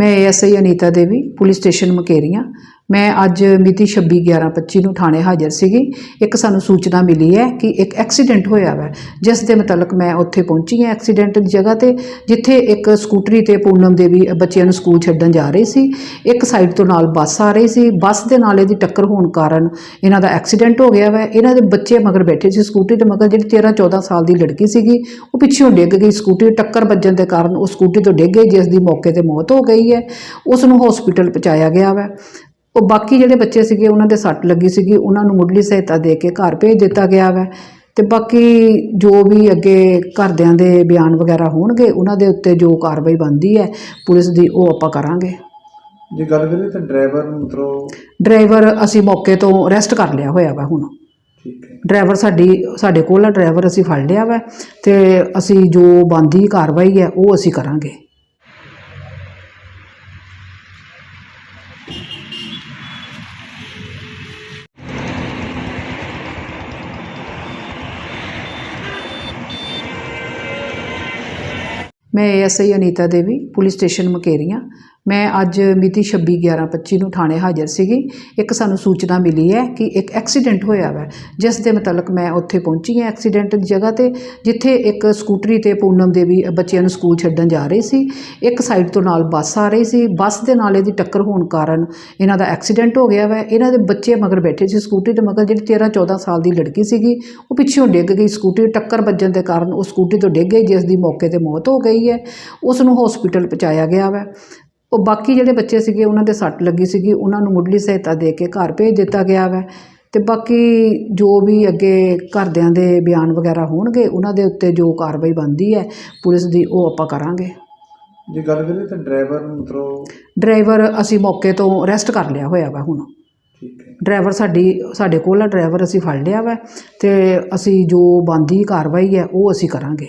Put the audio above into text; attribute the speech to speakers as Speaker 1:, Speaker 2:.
Speaker 1: ਮੈਂ ASI Anita Devi police station Mukerian. ਮੈਂ ਅੱਜ ਮਿਤੀ 26/11/25 ਨੂੰ ਥਾਣੇ ਹਾਜ਼ਰ ਸੀਗੀ। ਇੱਕ ਸਾਨੂੰ ਸੂਚਨਾ ਮਿਲੀ ਹੈ ਕਿ ਇੱਕ ਐਕਸੀਡੈਂਟ ਹੋਇਆ ਵਾ। ਜਿਸ ਦੇ ਮੁਤਲਕ ਮੈਂ ਉੱਥੇ ਪਹੁੰਚੀ ਹਾਂ ਐਕਸੀਡੈਂਟ ਦੀ ਜਗ੍ਹਾ ਤੇ, ਜਿੱਥੇ ਇੱਕ ਸਕੂਟਰੀ ਤੇ ਪੂਨਮ ਦੇਵੀ ਬੱਚਿਆਂ ਨੂੰ ਸਕੂਲ ਛੱਡਣ ਜਾ ਰਹੀ ਸੀ। ਇੱਕ ਸਾਈਡ ਤੋਂ ਨਾਲ ਬੱਸ ਆ ਰਹੀ ਸੀ। ਬੱਸ ਦੇ ਨਾਲ ਇਹਦੀ ਟੱਕਰ ਹੋਣ ਕਾਰਨ ਇਹਨਾਂ ਦਾ ਐਕਸੀਡੈਂਟ ਹੋ ਗਿਆ ਵਾ। ਇਹਨਾਂ ਦੇ ਬੱਚੇ ਮਗਰ ਬੈਠੇ ਸੀ ਸਕੂਟਰੀ ਤੇ ਮਗਰ। ਜਿਹੜੀ 13 14 ਸਾਲ ਦੀ ਲੜਕੀ ਸੀਗੀ, ਉਹ ਪਿੱਛੋਂ ਡਿੱਗ ਗਈ। ਸਕੂਟਰੀ ਟੱਕਰ ਵੱਜਣ ਦੇ ਕਾਰਨ ਉਹ ਸਕੂਟਰੀ ਤੋਂ ਡਿੱਗ ਗਈ, ਜਿਸ ਦੀ ਮੌਕੇ ਤੇ ਮੌਤ ਹੋ ਗਈ ਹੈ। ਉਸ ਨੂੰ ਹਸਪੀਟਲ ਪਹੁੰਚਾਇਆ ਗਿਆ ਵਾ। ਉਹ ਬਾਕੀ ਜਿਹੜੇ ਬੱਚੇ ਸੀਗੇ ਉਹਨਾਂ ਦੇ ਸੱਟ ਲੱਗੀ ਸੀਗੀ ਉਹਨਾਂ ਨੂੰ ਮੁੱਢਲੀ ਸਹਾਇਤਾ ਦੇ ਕੇ ਘਰ ਭੇਜ ਦਿੱਤਾ ਗਿਆ ਵਾ। ਤੇ ਬਾਕੀ ਜੋ ਵੀ ਅੱਗੇ ਘਰਦਿਆਂ ਦੇ ਬਿਆਨ ਵਗੈਰਾ ਹੋਣਗੇ ਉਹਨਾਂ ਦੇ ਉੱਤੇ ਜੋ ਕਾਰਵਾਈ ਬਣਦੀ ਹੈ ਪੁਲਿਸ ਦੀ ਉਹ ਆਪਾਂ ਕਰਾਂਗੇ।
Speaker 2: ਜੇ ਗੱਲ ਕਰੀਏ ਤਾਂ ਡਰਾਈਵਰ ਨੂੰ ਮਤਲਬ
Speaker 1: ਡਰਾਈਵਰ ਅਸੀਂ ਮੌਕੇ ਤੋਂ ਅਰੈਸਟ ਕਰ ਲਿਆ ਹੋਇਆ ਵਾ ਹੁਣ।
Speaker 2: ਠੀਕ ਹੈ।
Speaker 1: ਡਰਾਈਵਰ ਸਾਡੀ ਸਾਡੇ ਕੋਲ ਆ ਡਰਾਈਵਰ ਅਸੀਂ ਫੜ ਲਿਆ ਵਾ ਤੇ ਅਸੀਂ ਜੋ ਬਣਦੀ ਕਾਰਵਾਈ ਹੈ ਉਹ ਅਸੀਂ ਕਰਾਂਗੇ। ਮੈਂ ASI Anita Devi police station Mukerian. ਮੈਂ ਅੱਜ ਮਿਤੀ 26/11/25 ਨੂੰ ਥਾਣੇ ਹਾਜ਼ਰ ਸੀਗੀ। ਇੱਕ ਸਾਨੂੰ ਸੂਚਨਾ ਮਿਲੀ ਹੈ ਕਿ ਇੱਕ ਐਕਸੀਡੈਂਟ ਹੋਇਆ ਵਾ, ਜਿਸ ਦੇ ਮੁਤਲਕ ਮੈਂ ਉੱਥੇ ਪਹੁੰਚੀ ਹਾਂ ਐਕਸੀਡੈਂਟ ਦੀ ਜਗ੍ਹਾ ਤੇ, ਜਿੱਥੇ ਇੱਕ ਸਕੂਟਰੀ ਤੇ ਪੂਨਮ ਦੇਵੀ ਬੱਚਿਆਂ ਨੂੰ ਸਕੂਲ ਛੱਡਣ ਜਾ ਰਹੀ ਸੀ। ਇੱਕ ਸਾਈਡ ਤੋਂ ਨਾਲ ਬੱਸ ਆ ਰਹੀ ਸੀ। ਬੱਸ ਦੇ ਨਾਲ ਇਹਦੀ ਟੱਕਰ ਹੋਣ ਕਾਰਨ ਇਹਨਾਂ ਦਾ ਐਕਸੀਡੈਂਟ ਹੋ ਗਿਆ ਵਾ। ਇਹਨਾਂ ਦੇ ਬੱਚੇ ਮਗਰ ਬੈਠੇ ਸੀ ਸਕੂਟਰੀ ਦੇ ਮਗਰ, ਜਿਹੜੀ 13 14 ਸਾਲ ਦੀ ਲੜਕੀ ਸੀਗੀ, ਉਹ ਪਿੱਛੋਂ ਡਿੱਗ ਗਈ। ਸਕੂਟਰੀ ਟੱਕਰ ਵੱਜਣ ਦੇ ਕਾਰਨ ਉਹ ਸਕੂਟਰੀ ਤੋਂ ਡਿੱਗ ਗਈ, ਜਿਸ ਦੀ ਮੌਕੇ ਤੇ ਮੌਤ ਹੋ ਗਈ ਹੈ। ਉਸ ਨੂੰ ਹਸਪੀਟਲ ਪਹੁੰਚਾਇਆ ਗਿਆ ਵਾ। ਉਹ ਬਾਕੀ ਜਿਹੜੇ ਬੱਚੇ ਸੀਗੇ ਉਹਨਾਂ ਦੇ ਸੱਟ ਲੱਗੀ ਸੀਗੀ ਉਹਨਾਂ ਨੂੰ ਮੁੱਢਲੀ ਸਹਾਇਤਾ ਦੇ ਕੇ ਘਰ ਭੇਜ ਦਿੱਤਾ ਗਿਆ ਵਾ। ਤੇ ਬਾਕੀ ਜੋ ਵੀ ਅੱਗੇ ਘਰਦਿਆਂ ਦੇ ਬਿਆਨ ਵਗੈਰਾ ਹੋਣਗੇ ਉਹਨਾਂ ਦੇ ਉੱਤੇ ਜੋ ਕਾਰਵਾਈ ਬਣਦੀ ਹੈ ਪੁਲਿਸ ਦੀ ਉਹ ਆਪਾਂ ਕਰਾਂਗੇ।
Speaker 2: ਜੇ ਗੱਲ ਕਰੀਏ ਤਾਂ ਡਰਾਈਵਰ ਨੂੰ ਮਤਲਬ
Speaker 1: ਡਰਾਈਵਰ ਅਸੀਂ ਮੌਕੇ ਤੋਂ ਅਰੈਸਟ ਕਰ ਲਿਆ ਹੋਇਆ ਵਾ ਹੁਣ।
Speaker 2: ਠੀਕ ਹੈ।
Speaker 1: ਡਰਾਈਵਰ ਸਾਡੀ ਸਾਡੇ ਕੋਲ ਆ ਡਰਾਈਵਰ ਅਸੀਂ ਫੜ ਲਿਆ ਵਾ ਤੇ ਅਸੀਂ ਜੋ ਬਣਦੀ ਕਾਰਵਾਈ ਹੈ ਉਹ ਅਸੀਂ ਕਰਾਂਗੇ।